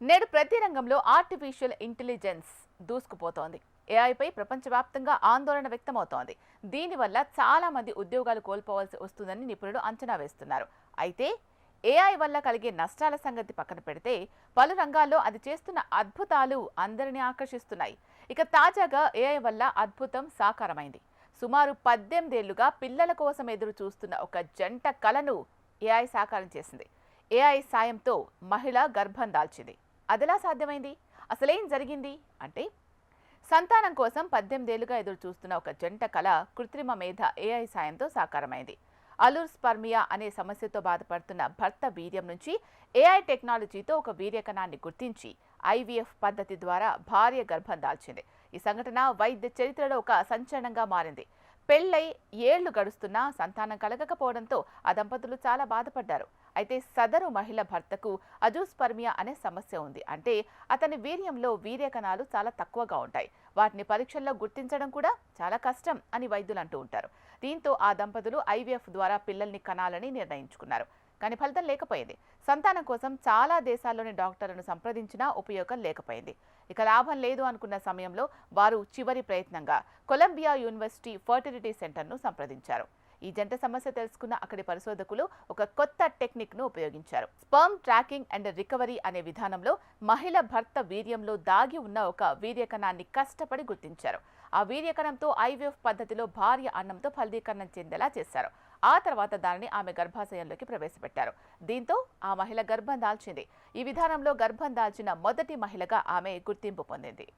నేడు ప్రతి రంగంలో ఆర్టిఫిషియల్ ఇంటెలిజెన్స్ దూసుకుపోతోంది. ఏఐపై ప్రపంచవ్యాప్తంగా ఆందోళన వ్యక్తమవుతోంది. దీనివల్ల చాలా మంది ఉద్యోగాలు కోల్పోవాల్సి వస్తుందని నిపుణులు అంచనా వేస్తున్నారు. అయితే ఏఐ వల్ల కలిగే నష్టాల సంగతి పక్కన పెడితే పలు రంగాల్లో అది చేస్తున్న అద్భుతాలు అందరినీ ఆకర్షిస్తున్నాయి. ఇక తాజాగా ఏఐ వల్ల అద్భుతం సాకారమైంది. సుమారు పద్దెనిమిదేళ్ళుగా పిల్లల కోసం ఎదురు చూస్తున్న ఒక జంట కలను ఏఐ సాకారం చేసింది. ఏఐ సాయంతో మహిళ గర్భం దాల్చింది. అదెలా సాధ్యమైంది? అసలేం జరిగింది? అంటే సంతానం కోసం పద్దెనిమిదేళ్ళుగా ఎదురు చూస్తున్న ఒక జంట కళ కృత్రిమ మేధ ఏఐ సాయంతో సాకారమైంది. అలూర్ స్పర్మియా అనే సమస్యతో బాధపడుతున్న భర్త వీర్యం నుంచి ఏఐ టెక్నాలజీతో ఒక వీర్యకణాన్ని గుర్తించి ఐవీఎఫ్ పద్ధతి ద్వారా భార్య గర్భం దాల్చింది. ఈ సంఘటన వైద్య చరిత్రలో ఒక సంచలనంగా మారింది. పెళ్ళై ఏళ్ళు గడుస్తున్నా సంతానం కలగకపోవడంతో ఆ దంపతులు చాలా బాధపడ్డారు. అయితే సదరు మహిళ భర్తకు అజూస్పర్మియా అనే సమస్య ఉంది. అంటే అతని వీర్యంలో వీర్య కణాలు చాలా తక్కువగా ఉంటాయి. వాటిని పరీక్షల్లో గుర్తించడం కూడా చాలా కష్టం అని వైద్యులు అంటూ ఉంటారు. దీంతో ఆ దంపతులు ఐవీఎఫ్ ద్వారా పిల్లల్ని కనాలని నిర్ణయించుకున్నారు. కానీ ఫలితం లేకపోయింది. సంతానం కోసం చాలా దేశాల్లోని డాక్టర్లను సంప్రదించినా ఉపయోగం లేకపోయింది. ఇక లాభం లేదు అనుకున్న సమయంలో వారు చివరి ప్రయత్నంగా కొలంబియా యూనివర్సిటీ ఫర్టిలిటీ సెంటర్ను సంప్రదించారు. ఈ జంట సమస్య తెలుసుకున్న అక్కడి పరిశోధకులు ఒక కొత్త టెక్నిక్ను ఉపయోగించారు. స్పర్మ్ ట్రాకింగ్ అండ్ రికవరీ అనే విధానంలో మహిళ భర్త వీర్యంలో దాగి ఉన్న ఒక వీర్యకణాన్ని కష్టపడి గుర్తించారు. ఆ వీర్యకణంతో ఐవీఎఫ్ పద్ధతిలో భార్య అన్నంతో ఫలదీకరణం చెందేలా చేశారు. ఆ తర్వాత దానిని ఆమె గర్భాశయంలోకి ప్రవేశపెట్టారు. దీంతో ఆ మహిళ గర్భం దాల్చింది. ఈ విధానంలో గర్భం దాల్చిన మొదటి మహిళగా ఆమె గుర్తింపు పొందింది.